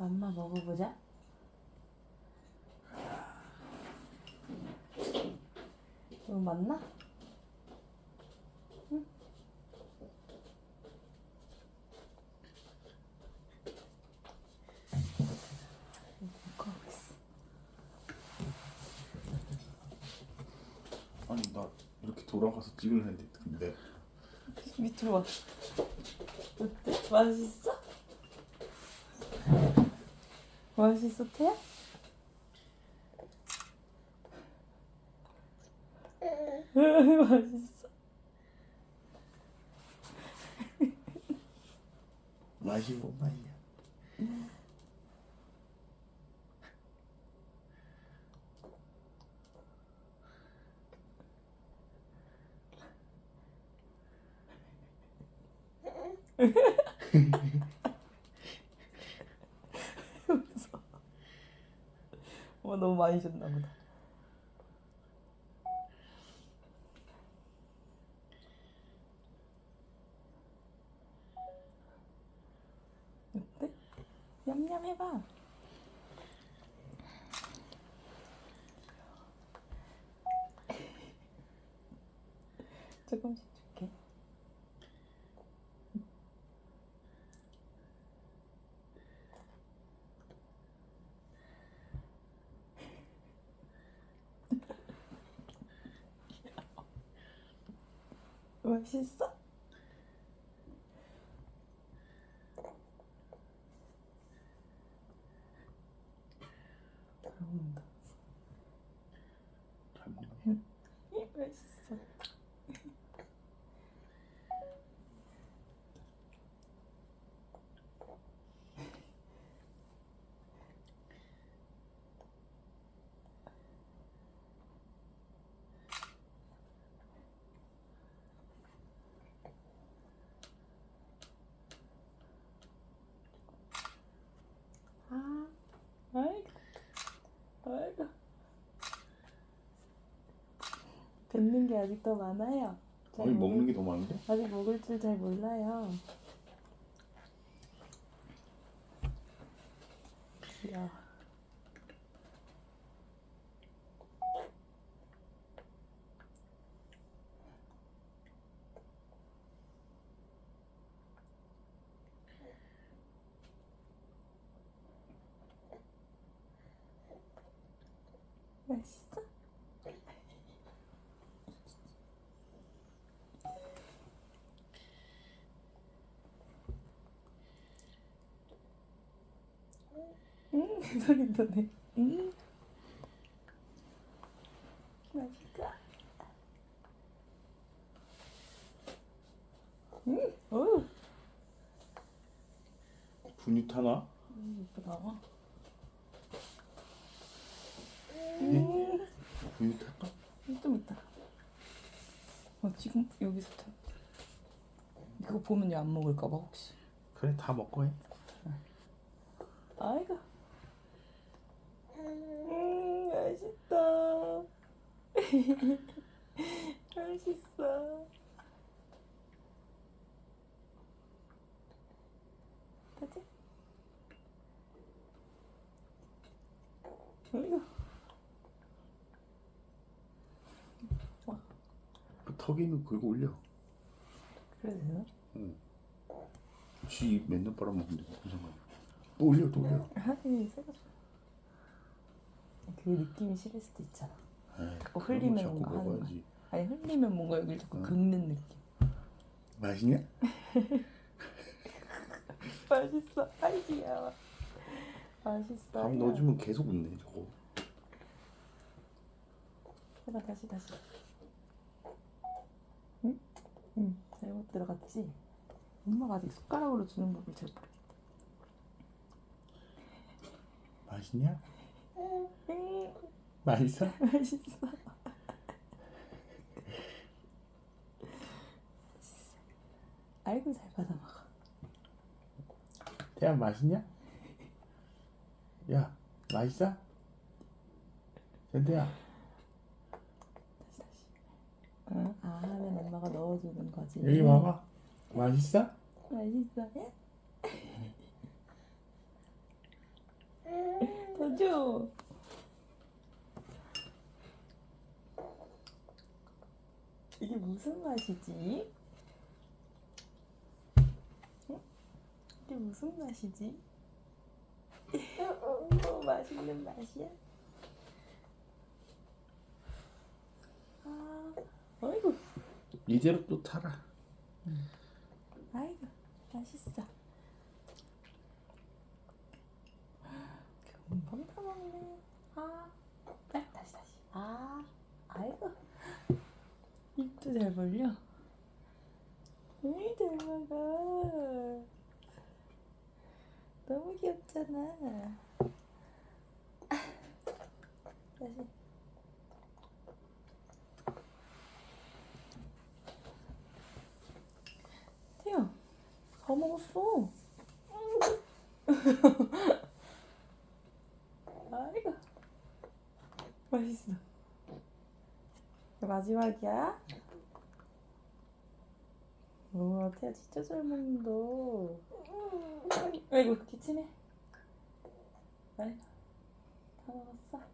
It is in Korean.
엄마 먹어보자. 이거 맞나? 응? 있어. 아니 나 이렇게 돌아가서 찍으려는데 근데 밑으로 와. 어때? 맛있어? 맛있어, 태야? 맛있어. 맛이 뭐 맛이야 어, 너무 많이 줬나 보다. 어때? 냠냠 해봐. 조금씩 줄게. 맛있어? 잘 먹는다. 잘? 이 맛있어. 아, 아이고, 아이고. 아직 더 많아요. 잘 아니 먹을- 먹는 게 더 많은데? 아직 먹을 줄 잘 몰라요. 귀여워. 맛있어? 음, 소리 도네. 음. 맛있다. 음, 오, 분유 타나? 음, 예쁘다. 음, 분유 탈까? 좀 이따. 어, 지금 여기서 타. 이거 보면 얘 안 먹을까봐 혹시. 그래 다 먹고 해 아이고. 음, 맛있다. 맛있어. 와, 그 턱에 있는 거 긁어 올려 그래도 되나? 쥐 맨날 빨아먹는데 무슨 상관이야 또 올려 또 올려 하긴 좋아. 그 느낌이 싫을 수도 있잖아. 에이, 자꾸 그런 거 흘리면 자꾸 뭔가 하는 먹어야지 아니 흘리면 뭔가 여기를 자꾸 응. 긁는 느낌. 맛있냐? 맛있어. 아이 귀여워. 맛있어. 밥 넣어주면 계속 웃네 저거 해봐 다시 다시. 응? 응. 잘못 들어갔지. 엄마가 아직 숟가락으로 주는 법을 잘 모르겠다. 맛있냐? 응. 맛있어? 맛있어. 아이고 잘 받아 먹어. 태양 맛있냐? 야 맛있어? 센태야 다시 다시. 응? 아 하면 엄마가 넣어주는 거지. 여기 봐봐 맛있어? 맛있어. 예? 보여줘. 이게 무슨 맛이지? 응? 이게 무슨 맛이지? 어, 맛있는 맛이야? 아, 아이고, 이대로 또 타라. 아이고, 맛있어. 금방 다 먹네. 아, 아, 다시 다시. 아, 아이고. 입도 잘 벌려. 으이, 잘 먹어. 너무 귀엽잖아. 다시. 태야, 다 먹었어. 아이고. 맛있어. 마지막이야? 우와, 태야 진짜 잘 먹는다. 아이고, 기침해. 아이, 다 먹었어.